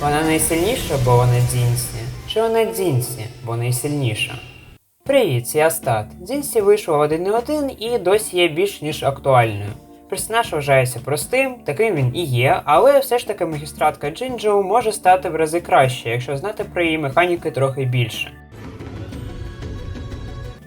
Вона найсильніша, бо вона Дінсі? Чи вона Дінсі, бо найсильніша? Привіт, я Стат. Дзінсі вийшла на один і досі є більш ніж актуальною. Персонаж вважається простим, таким він і є, але все ж таки магістратка Джинджоу може стати в рази краще, якщо знати про її механіки трохи більше.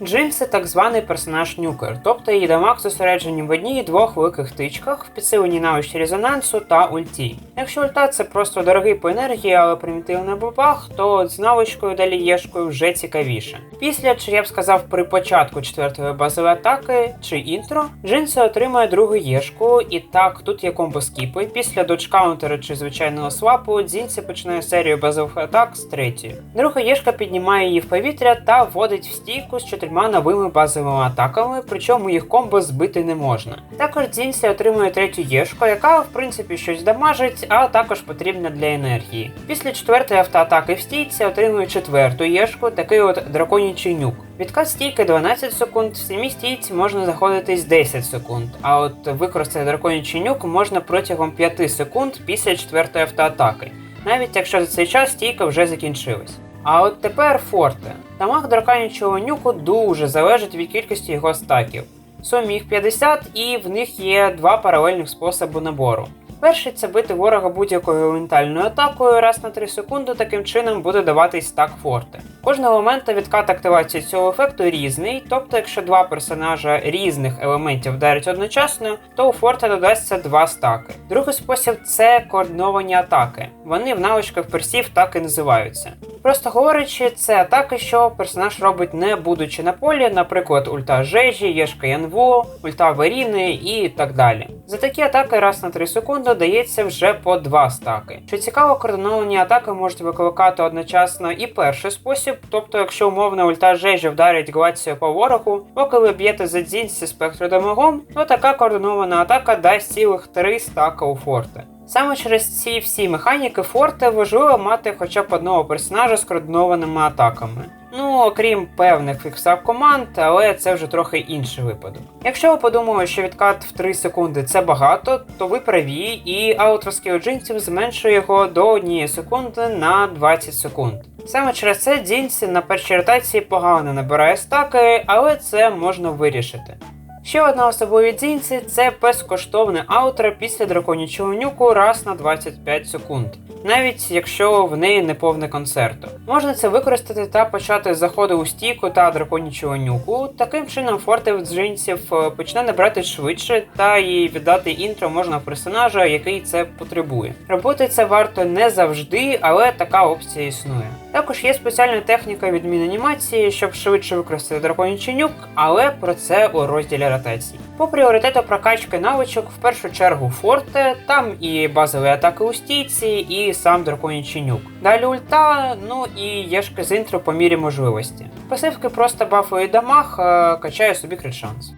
Джин це так званий персонаж нюкер, тобто її дамаг зосереджені в одній двох великих тичках, в підсиленні навичці резонансу та ульті. Якщо ульта це просто дорогий по енергії, але примітивний бабах, то з навичкою далі єшкою вже цікавіше. Після, чи я б сказав, при початку четвертої базової атаки чи інтро, Джинси отримує другу єшку, і так тут є комбо скіпи. Після дочкаунтера чи звичайного свапу Дзінці починає серію базових атак з третьої. Друга єшка піднімає її в повітря та вводить в стійку з чотирма новими базовими атаками, причому їх комбо збити не можна. Також Дзінсі отримує третю єшку, яка в принципі щось дамажить, а також потрібна для енергії. Після четвертої автоатаки в стійці отримує четверту єшку, такий от драконячий нюк. Відкат стійки 12 секунд, в самій стійці можна знаходитись 10 секунд, а от використати драконячий нюк можна протягом 5 секунд після четвертої автоатаки, навіть якщо за цей час стійка вже закінчилась. А от тепер форте. Тамаг драконячого нюку дуже залежить від кількості його стаків. Сум їх 50, і в них є два паралельних способи набору. Перший це бити ворога будь-якою елементальною атакою раз на 3 секунди, таким чином буде даватись стак форте. Кожного моменту відкат активації цього ефекту різний, тобто якщо два персонажа різних елементів вдарять одночасно, то у форте додасться два стаки. Другий спосіб це координовані атаки. Вони в навичках персів так і називаються. Просто говорячи, це атаки, що персонаж робить не будучи на полі, наприклад, ульта Жежі, Єшка Янво, ульта Веріни і так далі. За такі атаки раз на 3 секунди дається вже по 2 стаки. Що цікаво, координовані атаки можуть викликати одночасно і перший спосіб, тобто, якщо умовно ульта Жежі вдарить глацію по ворогу, поки ви б'єте за дзінці спектродомогом, то така координована атака дасть цілих 3 стака у форте. Саме через ці всі механіки форте важливо мати хоча б одного персонажа з координованими атаками. Ну, окрім певних фіксав команд, але це вже трохи інший випадок. Якщо ви подумали, що відкат в 3 секунди це багато, то ви праві, і аутроскіл джинсів зменшує його до 1 секунди на 20 секунд. Саме через це Дзінсі на першій ротації погано набирає стаки, але це можна вирішити. Ще одна особливість Дзінсі це безкоштовне аутро після драконячого нюку раз на 25 секунд, навіть якщо в неї не повне концерту. Можна це використати та почати з заходу у стійку та драконячого нюку. Таким чином форте в джинсів е, почне набрати швидше, та і віддати інтро можна персонажа, який це потребує. Робити це варто не завжди, але така опція існує. Також є спеціальна техніка відмін анімації, щоб швидше використати драконячий нюк, але про це у розділі ротацій. По пріоритету прокачки навичок в першу чергу форте, там і базові атаки у стійці, і сам драконячий нюк. Далі ульта, ну і єшки з інтро по мірі можливості. Пасивки просто бафує дамаг, е, качає собі крит шанс.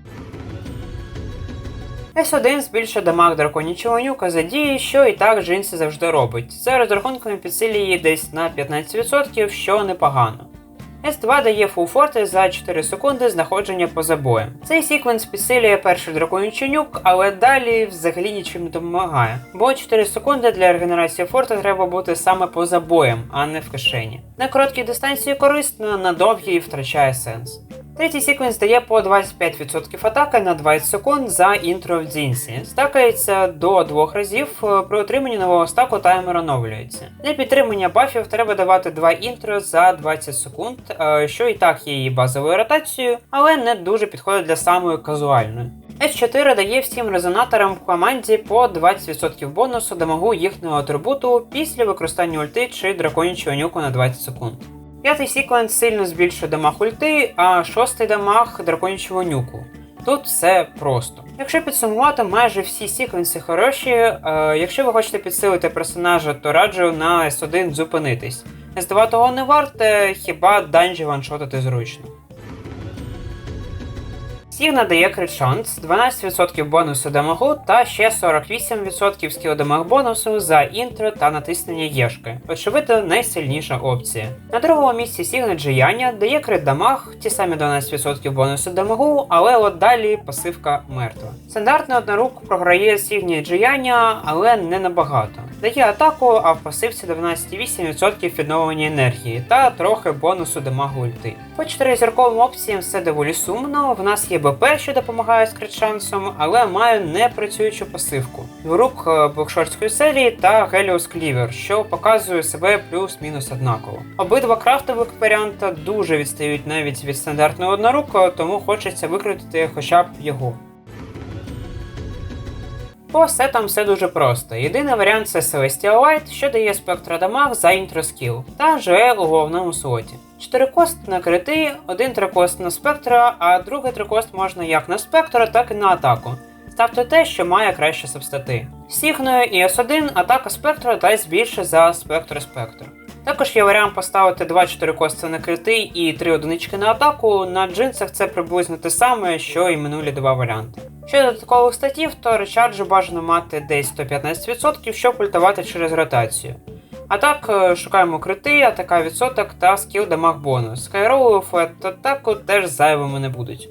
S1 збільшує дамаг драконячого нюка за дії, що і так Джинсі завжди робить. За розрахунками підсилює її десь на 15%, що непогано. С2 дає фулфорти за 4 секунди знаходження поза боєм. Цей секвенс підсилює перший драконячий але далі взагалі нічим не допомагає. Бо 4 секунди для регенерації форта треба бути саме поза боєм, а не в кишені. На короткій дистанції корисно, на довгій втрачає сенс. Третій секвенс дає по 25% атаки на 20 секунд за інтро в дзінсі. Стакається до двох разів, е, при отриманні нового стаку таймер оновлюється. Для підтримання бафів треба давати два інтро за 20 секунд, е, що і так є її базовою ротацією, але не дуже підходить для самої казуальної. S4 дає всім резонаторам в команді по 20% бонусу дамагу їхнього атрибуту після використання ульти чи драконячого нюку на 20 секунд. П'ятий секвенс сильно збільшує дамаг ульти, а шостий дамаг драконячого нюку. Тут все просто. Якщо підсумувати, майже всі секвенси хороші. Е, якщо ви хочете підсилити персонажа, то раджу на S1 зупинитись. S2 того не варте, хіба данжі ваншотити зручно. Сігна дає крит шанс, 12% бонусу дамагу та ще 48% скіл дамаг бонусу за інтро та натиснення Єшки. Очевидно, найсильніша опція. На другому місці Сігна Джияння дає крит дамаг, ті самі 12% бонусу дамагу, але от далі пасивка мертва. Стандартний однорук програє Сігні Джияння, але не набагато. Дає атаку, а в пасивці 12,8% відновлення енергії та трохи бонусу дамагу ульти. По 4 зірковим опціям все доволі сумно. В нас є БП, що допомагає з крит-шансом, але має непрацюючу пасивку. Дворук е, бокшортської серії та Геліос Клівер, що показує себе плюс-мінус однаково. Обидва крафтових варіанта дуже відстають навіть від стандартного однорука, тому хочеться викрутити хоча б його. По сетам все дуже просто. Єдиний варіант це Celestial Light, що дає спектра дамаг за інтроскіл, та ЖЕ у головному слоті. 4 кост на крити, один трикост на спектра, а другий трикост можна як на спектра, так і на атаку. Ставте те, що має краще сабстати. Сігною і С1 атака спектра дасть більше за спектр спектр. Також є варіант поставити 2-4 кости на крити і 3 одинички на атаку. На джинсах це приблизно те саме, що і минулі два варіанти. Щодо додаткових статів, то речарджу бажано мати десь 115%, щоб ультувати через ротацію. А так, е, шукаємо крити, атака відсоток та скіл дамаг бонус. Скайроу флет атаку теж зайвими не будуть.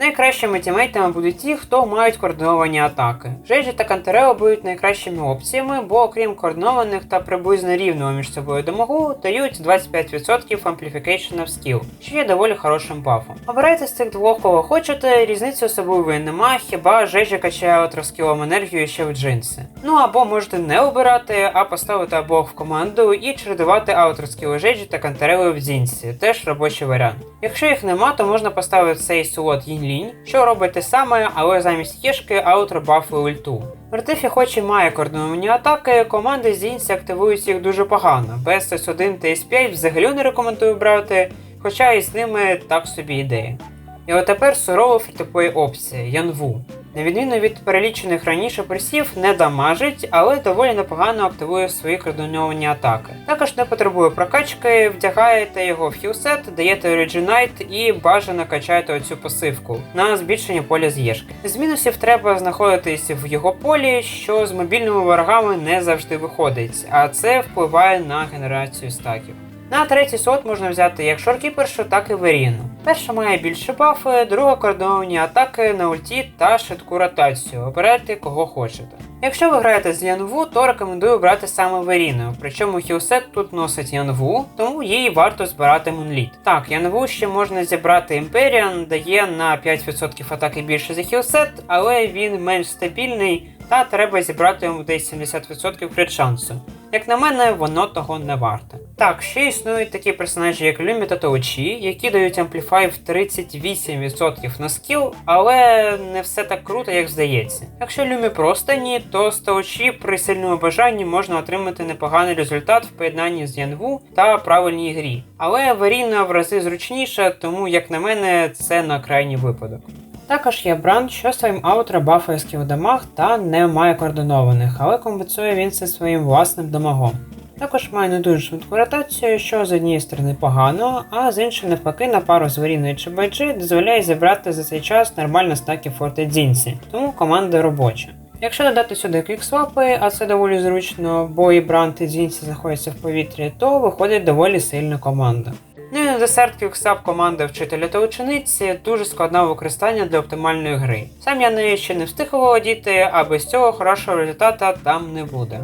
Найкращими тімейтами будуть ті, хто мають координовані атаки. Жеджі та Кантерео будуть найкращими опціями, бо окрім координованих та приблизно рівного між собою дамагу, дають 25% Amplification of Skill, що є доволі хорошим бафом. Обирайте з цих двох кого хочете, різниці особливої нема, хіба Жежі качає отроскілом енергію ще в джинси. Ну або можете не обирати, а поставити обох в команду і чередувати аутроскіли Жеджі та Кантерео в дзінці, теж робочий варіант. Якщо їх нема, то можна поставити цей слот Їнлінь, що робить те саме, але замість єшки аутро бафує ульту. Вертифі хоч і має координовані атаки, команди з Інсі активують їх дуже погано. Без С1 та S5 взагалі не рекомендую брати, хоча і з ними так собі ідея. І от тепер сурова фрітопої опція Янву. На відміну від перелічених раніше пресів, не дамажить, але доволі непогано активує свої координовані атаки. Також не потребує прокачки, вдягаєте його в хілсет, даєте Origin і бажано качаєте оцю пасивку на збільшення поля з'єшки. З мінусів треба знаходитись в його полі, що з мобільними ворогами не завжди виходить, а це впливає на генерацію стаків. На третій слот можна взяти як шоркіпершу, так і Веріну. Перша має більше бафи, друга координовані атаки на ульті та швидку ротацію. Обирайте кого хочете. Якщо ви граєте з Янву, то рекомендую брати саме Веріну, причому хілсет тут носить Янву, тому їй варто збирати Мунліт. Так, Янву ще можна зібрати Імперіан, дає на 5% атаки більше за хілсет, але він менш стабільний та треба зібрати йому десь 70% крит шансу. Як на мене, воно того не варте. Так, ще існують такі персонажі, як Люмі та Тоучі, які дають ампліфай в 38% на скіл, але не все так круто, як здається. Якщо Люмі просто ні, то з Тоучі при сильному бажанні можна отримати непоганий результат в поєднанні з Янву та правильній грі. Але Веріна в рази зручніша, тому, як на мене, це на крайній випадок. Також є бранд, що своїм аутро бафає скіл дамаг та не має координованих, але компенсує він це своїм власним дамагом. Також має не дуже швидку ротацію, що з однієї сторони погано, а з іншої навпаки на пару з Варіною чи Байджи дозволяє зібрати за цей час нормально стаки Форте Дзінсі, тому команда робоча. Якщо додати сюди квіксвапи, а це доволі зручно, бо і Брант і Дзінці знаходяться в повітрі, то виходить доволі сильна команда. Ну і на десерт квіксап команда вчителя та учениці дуже складна в використанні для оптимальної гри. Сам я нею ще не встиг володіти, а без цього хорошого результата там не буде.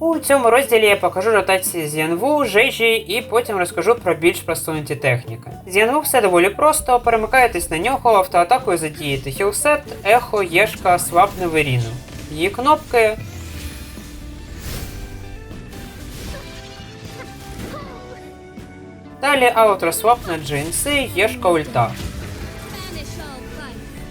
У цьому розділі я покажу ротації з Янву, Жежі і потім розкажу про більш просунуті техніки. З Янву все доволі просто, перемикаєтесь на нього, автоатакою задієте хілсет, ехо, єшка, свап на веріну. Її кнопки Далі аутросвап на джинси, єшка ульта.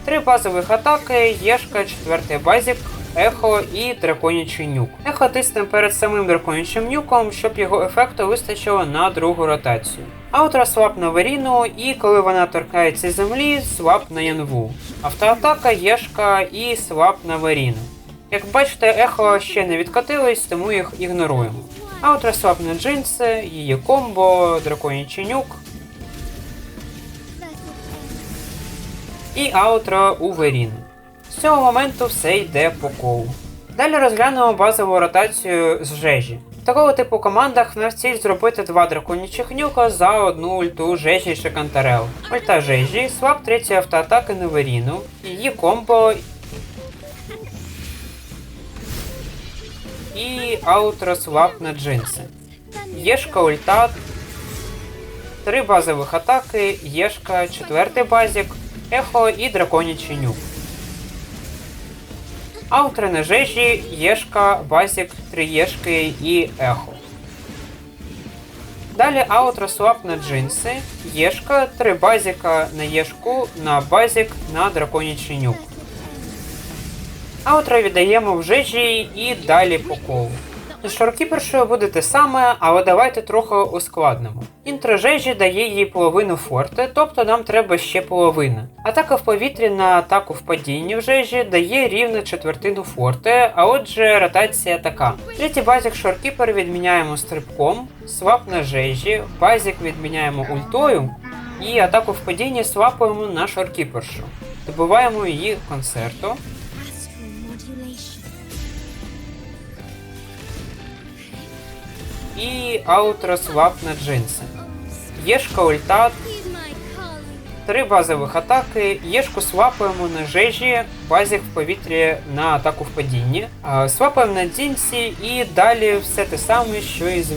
Три базових атаки, єшка, четвертий базік, ехо і драконячий нюк. Ехо тисне перед самим драконячим нюком, щоб його ефекту вистачило на другу ротацію. Аутро свап на Веріну, і коли вона торкається землі, свап на Янву. Автоатака, єшка і свап на Веріну. Як бачите, ехо ще не відкотились, тому їх ігноруємо. Аутро свап на джинси, її комбо, драконячий нюк, і аутро у Веріну. З цього моменту все йде по колу. Далі розглянемо базову ротацію з жежі. В такого типу командах нас ціль зробити два драконічих нюка за одну ульту жежі чи кантарел. Ульта жежі, свап третьої автоатаки на Веріну, її комбо і аутро свап на джинси. Єшка ульта, три базових атаки, Єшка, четвертий базік, ехо і драконячий нюк. Аутри на жежі, Єшка, базік, три Єшки і ехо. Далі аутро свап на джинси, Єшка, три базіка на Єшку, на базік, на драконячий нюк. Аутро віддаємо в жежі і далі по колу. З шоркіпершою буде те саме, але давайте трохи ускладнимо. Інтро жежі дає їй половину форти, тобто нам треба ще половина. Атака в повітрі на атаку в падінні в жежі дає рівно четвертину форти, а отже ротація така. Третій базік шоркіпер відміняємо стрибком, свап на жежі, базік відміняємо ультою, і атаку в падінні свапуємо на шоркіпершу. Добиваємо її концерту. І аутро свап на джинси. Єшка ульта, Heed my calling. три базових атаки, єшку свапаємо на жежі, базік в повітрі на атаку в падінні, свапаємо на дзінці і далі все те саме, що і з.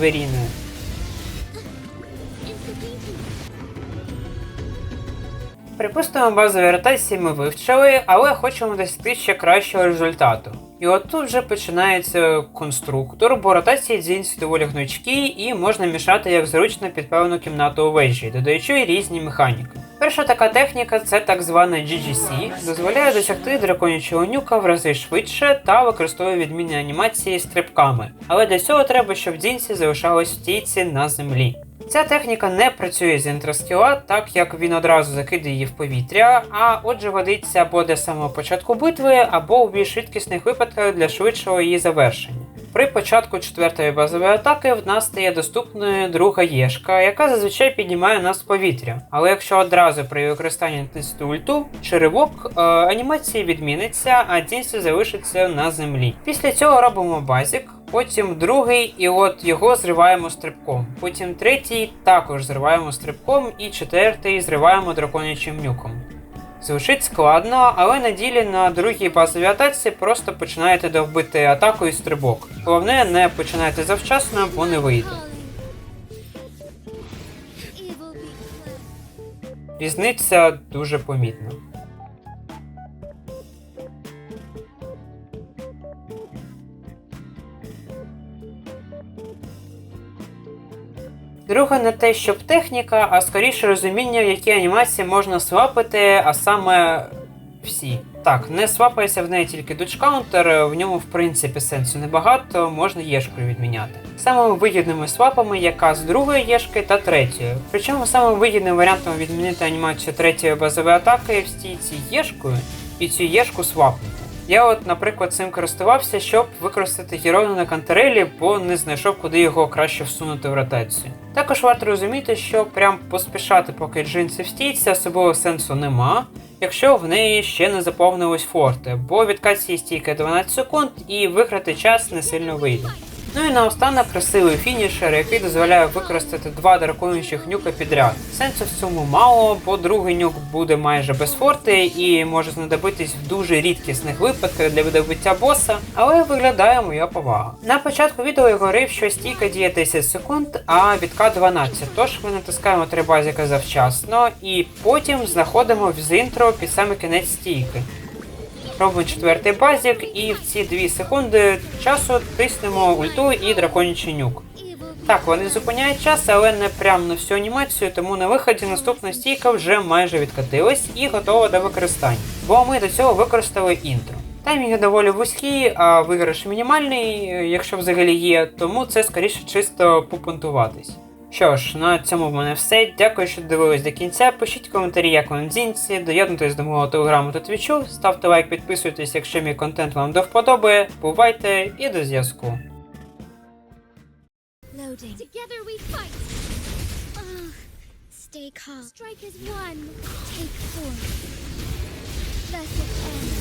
Припустимо, базові ротації ми вивчили, але хочемо досягти ще кращого результату. І от тут вже починається конструктор, бо ротації дзінці доволі гнучкі і можна мішати як зручно під певну кімнату у вежі, додаючи різні механіки. Перша така техніка це так звана GGC, дозволяє досягти драконячого нюка в рази швидше та використовує відмінні анімації стрибками. Але для цього треба, щоб дзінці залишались в стійці на землі. Ця техніка не працює з інтроскіла, так як він одразу закидає її в повітря, а отже годиться або для самого початку битви, або у більш швидкісних випадках для швидшого її завершення. При початку четвертої базової атаки в нас стає доступною друга єшка, яка зазвичай піднімає нас в повітря. Але якщо одразу при використанні натиснути ульту чи ривок, е, анімація відміниться, а дійсно залишиться на землі. Після цього робимо базік, потім другий, і от його зриваємо стрибком. Потім третій також зриваємо стрибком, і четвертий зриваємо драконячим нюком. Звучить складно, але на ділі на другій базовій атаці просто починаєте довбити атаку і стрибок. Головне, не починайте завчасно, бо не вийде. Різниця дуже помітна. Друге не те, щоб техніка, а скоріше розуміння, які анімації можна свапити, а саме всі. Так, не свапається в неї тільки дочкаунтер, в ньому в принципі сенсу небагато, можна єшкою відміняти. Самими вигідними свапами яка з другої єшки та третьої. Причому самим вигідним варіантом відмінити анімацію третьої базової атаки в стійці єшкою і цю єшку свапнути. Я от, наприклад, цим користувався, щоб використати героїну на кантерелі, бо не знайшов, куди його краще всунути в ротацію. Також варто розуміти, що прям поспішати, поки джинси встійться, особливо сенсу нема, якщо в неї ще не заповнилось форте, бо відкат цієї стійки 12 секунд і виграти час не сильно вийде. Ну і наостанок красивий фінішер, який дозволяє використати два драконючих нюка підряд. Сенсу в цьому мало, бо другий нюк буде майже без форти і може знадобитись в дуже рідкісних випадках для видобуття боса, але виглядає моя повага. На початку відео я говорив, що стійка діє 10 секунд, а відкат 12, тож ми натискаємо три базіка завчасно і потім знаходимо в інтро під саме кінець стійки. Робимо четвертий базік і в ці 2 секунди часу тиснемо ульту і драконячий нюк. Так, вони зупиняють час, але не прямо на всю анімацію, тому на виході наступна стійка вже майже відкатилась і готова до використання. Бо ми до цього використали інтро. Таймінги доволі вузькі, а виграш мінімальний, е, якщо взагалі є, тому це скоріше чисто попунтуватись. Що ж, на цьому в мене все. Дякую, що дивились до кінця. Пишіть коментарі, як вам дзінці, доєднуйтесь до мого телеграму та твічу, ставте лайк, підписуйтесь, якщо мій контент вам до вподоби. Бувайте і до зв'язку. Together we. Strike as one. Take four. Thus it ends.